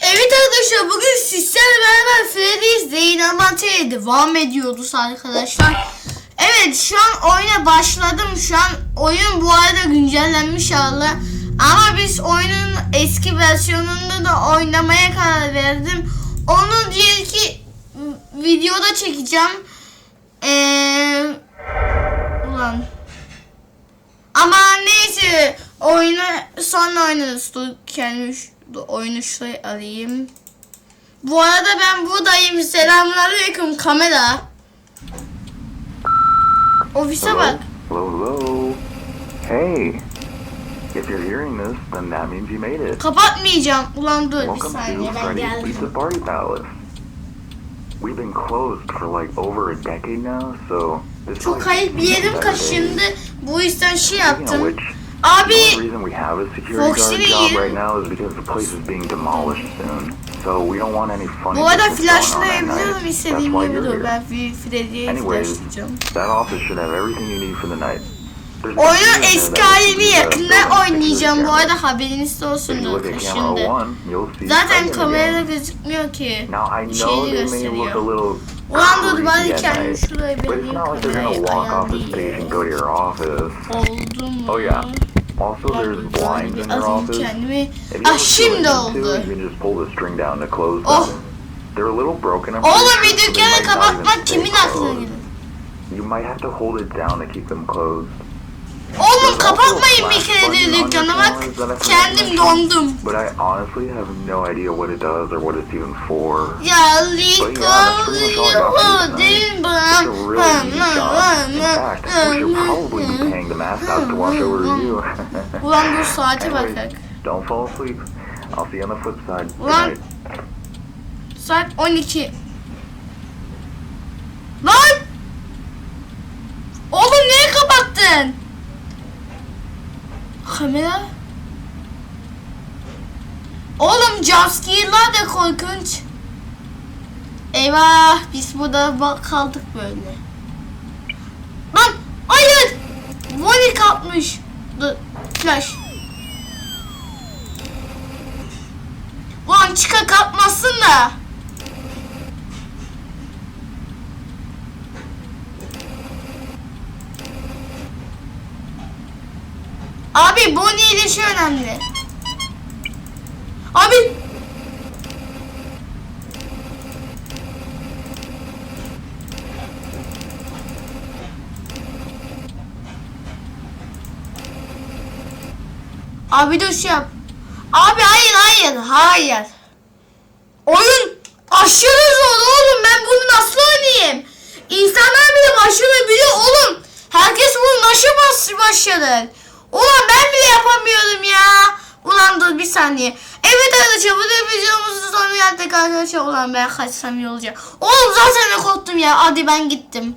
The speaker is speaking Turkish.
Evet arkadaşlar bugün sizlerle beraber Freddy's Reynamate'ye devam ediyoruz arkadaşlar. Evet şu an oyuna başladım. Şu an oyun bu arada güncellenmiş hala. Ama biz oyunun eski versiyonunda da oynamaya karar verdim. Onu diğer ki videoda çekeceğim. Eee ulan. Ama neyse oyunu sonra oynarız. Dur dur, oyunu şuraya alayım. Bu arada ben buradayım. Selamünaleyküm kamera. Ofise bak. Hello, hello. Hey. If you're hearing this, then that means you made it. Kapatmayacağım. Ulan dur bir Welcome saniye to ben geldim. Pizza Party Palace. We've been closed for like over a decade now, so this Çok kayıp bir yerim kaşındı. Bu yüzden şey yaptım. Abi reason we have a security Foxy guard job right now is because the place is being demolished soon. So we don't want any funny bu arada flashlayabiliyorum istediğim gibi dur. Ben Freddy'ye flashlayacağım. that office should have everything you need for the night. Oyunun eski halini in oynayacağım. Bu arada haberiniz olsun see Zaten kamerada gözükmüyor ki. Now I Bir know şeyini they may look a gösteriyor. Ulan dur bari kendimi şuraya vereyim kamerayı ayarlayayım. and go to your office. Oldu mu? Also, there's blinds in your office. kendimi. Ah şimdi oldu. you can just pull the string down to close Oh. them. They're a little broken. I'm Oğlum pretty sure, so they dükkanı might not even kapatmak stay kimin aklına closed. gelir? You might have to hold it down to keep them closed. Kapatmayın bir kere de dükkanı bak. Kendim dondum. But I honestly have no idea what it does or what it's even for. Ya Liko değil It's a really neat job. In fact, we should probably be paying the mascots to watch over you. Ulan dur saate bakak. don't fall asleep. I'll see you on the flip side. Ulan. Saat 12. Lan! Oğlum niye kapattın? Kamera? Oğlum jumpscare'lar da korkunç. Eyvah biz burada bak- kaldık böyle. Lan hayır! Bonnie kapmış. Dur flash. Ulan çıka kapmasın da. Abi Bonnie ile şey önemli. Abi. Abi dur şey yap. Abi hayır hayır hayır. Oyun aşırı zor oğlum ben bunu nasıl oynayayım? İnsanlar bile başarabiliyor oğlum. Herkes bunu nasıl başarır? Ulan ben bile yapamıyorum ya. Ulan dur bir saniye. Evet arkadaşlar bu da videomuzun sonuna geldik arkadaşlar. Ulan ben kaçsam iyi olacak. Oğlum zaten korktum ya. Hadi ben gittim.